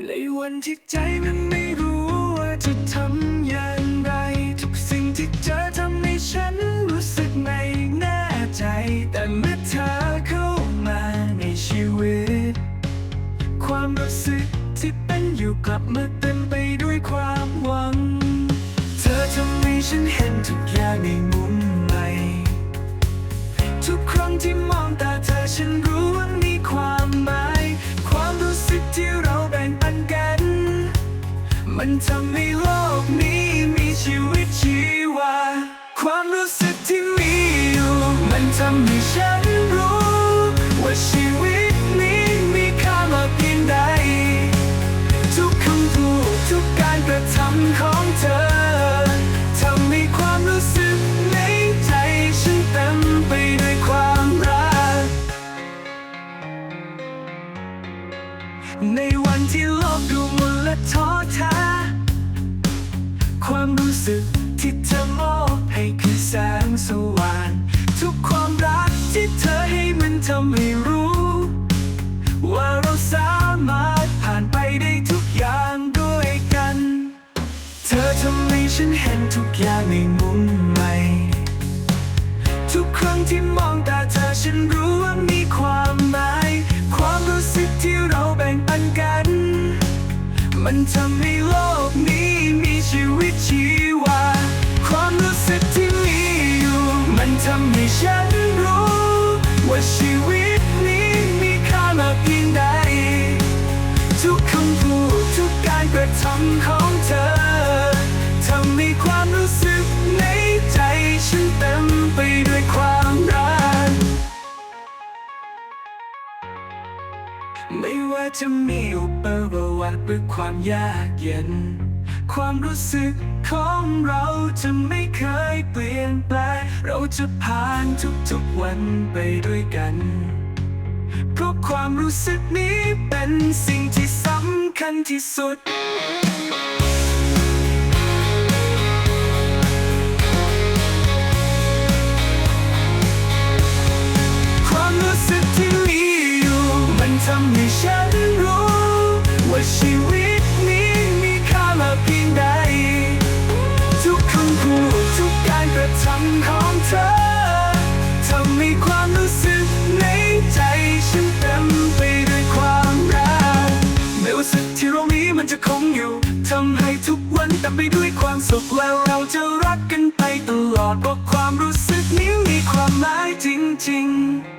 ในวันที่ใจมันไม่รู้ว่าจะทำอย่างไร ทุกสิ่งที่เจอทำให้ฉันรู้สึกไม่แน่ใจ แต่เมื่อเธอเข้ามาในชีวิต ความรู้สึกที่เป็นอยู่กลับมาเต็มไปด้วยความหวัง เธอทำให้ฉันเห็นทุกอย่างในมุมใหม่ ทุกครั้งที่มองตาเธอฉันรู้ มันทำให้โลกนี้มีชีวิตชีวา ความรู้สึกที่มีอยู่ ในวันที่โลกดูมนและท้อแท้ความรู้สึกที่เธอมอบให้คือแสงสว่างทุกความรักที่เธอให้มันทำให้รู้ มันทำให้โลกนี้มีชีวิตชีวา ความรู้สึกที่มีอยู่ มันทำให้ฉันรู้ ว่าชีวิตนี้มีค่ามากเพียงใด ทุกคำพูดทุกการกระทำของเธอ ไม่ว่าจะมีอุปวัติหรือความยากเย็น ความรู้สึกของเราจะไม่เคยเปลี่ยนแปลงเราจะผ่านทุกๆวันไปด้วยกัน เพราะความรู้สึกนี้เป็นสิ่งที่สำคัญที่สุด จะคงอยู่ทำให้ทุกวันเต่ไปด้วยความสุขแล้วเราจะรักกันไปตลอดเพราะความรู้สึกนี้มีความหมายจริงๆ